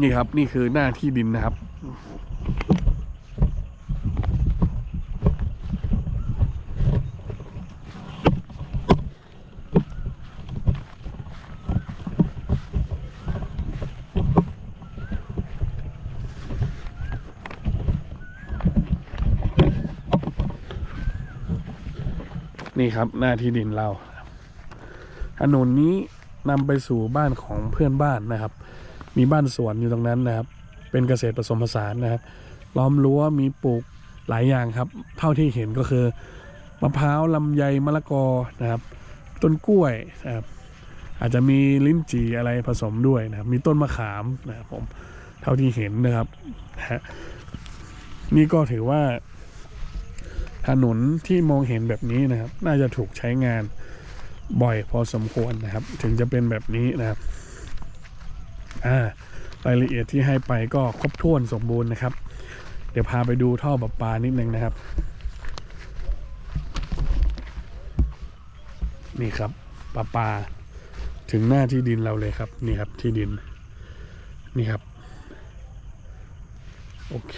นี่ครับ นี่คือหน้าที่ดินนะครับ นี่ครับหน้าที่ดินเราถนนนี้นำไปสู่บ้านของเพื่อนบ้านนะครับ มีบ้านสวนอยู่ตรงนั้นนะครับ เป็นเกษตรผสมผสานนะครับ ล้อมรั้วมีปลูกหลายอย่างครับ เท่าที่เห็นก็คือมะพร้าวลำไยมะละกอนะครับ ต้นกล้วยนะครับอาจจะมีลิ้นจี่อะไรผสมด้วยนะครับ มีต้นมะขามนะครับผมเท่าที่เห็นนะครับนะนี่ก็ถือว่า ถนนที่มองเห็นแบบนี้นะครับ น่าจะถูกใช้งานบ่อยพอสมควรนะครับ ถึงจะเป็นแบบนี้นะครับ อ่ารายละเอียดที่ให้ไปก็ครบถ้วนสมบูรณ์นะครับ เดี๋ยวพาไปดูท่อประปานิดนึงนะครับ นี่ครับประปาถึงหน้าที่ดินเราเลยครับ นี่ครับที่ดิน นี่ครับ โอเค